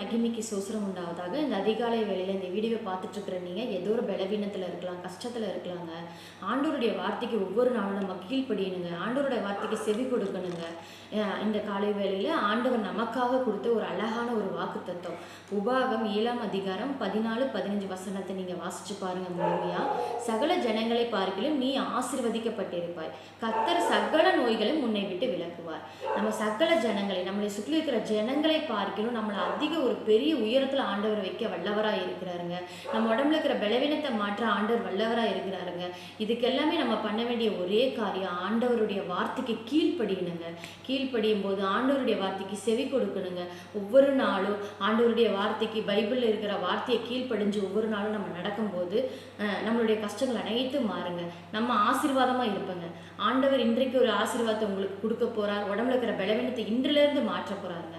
மகிமைக்கு சோசரம் உண்டாவதாக இந்த அதிகாலை வேலையில் இந்த வீடியோவை பார்த்துட்டு நீங்கள் ஏதோ ஒரு பலவீனத்தில் இருக்கலாம் கஷ்டத்தில் இருக்கலாங்க. ஆண்டோருடைய வார்த்தைக்கு ஒவ்வொரு நாளும் நம்ம கீழ்ப்படியணுங்க. ஆண்டவருடைய வார்த்தைக்கு செவி கொடுக்கணுங்க. இந்த காலை வேலையில் ஆண்டவர் நமக்காக கொடுத்த ஒரு அழகான ஒரு வாக்கு தத்துவம் உபாகம் ஏழாம் அதிகாரம் பதினாலு பதினஞ்சு வசனத்தை நீங்கள் வாசித்து பாருங்கள் முழுமையாக சகல ஜனங்களை பார்க்கலும் நீ ஆசீர்வதிக்கப்பட்டிருப்பாய். கத்தர் சகல நோய்களையும் முன்னை விட்டு விளக்குவார் நம்ம சகல ஜனங்களை நம்மளை சுற்றி இருக்கிற ஜனங்களை பார்க்கலும் நம்மளை அதிக ஒரு பெரிய உயரத்தில் ஆண்டவர் வைக்க வல்லவராக இருக்கிறாருங்க. நம்ம உடம்புல இருக்கிற பலவீனத்தை மாற்ற ஆண்டவர் வல்லவராக இருக்கிறாருங்க. இதுக்கெல்லாமே நம்ம பண்ண வேண்டிய ஒரே காரியம் ஆண்டவருடைய வார்த்தைக்கு கீழ்ப்படியணுங்க. கீழ்ப்படியும் போது ஆண்டவருடைய வார்த்தைக்கு செவி கொடுக்கணுங்க. ஒவ்வொரு நாளும் ஆண்டவருடைய வார்த்தைக்கு பைபிளில் இருக்கிற வார்த்தையை கீழ்ப்படிஞ்சு ஒவ்வொரு நாளும் நம்ம நடக்கும்போது நம்மளுடைய கஷ்டங்கள் அனைத்தும் மாறுங்க. நம்ம ஆசீர்வாதமாக இருப்போங்க. ஆண்டவர் இன்றைக்கு ஒரு ஆசீர்வாதத்தை உங்களுக்கு கொடுக்க போகிறார் உடம்புல இருக்கிற பலவீனத்தை இன்றிலிருந்து மாற்ற போகிறாருங்க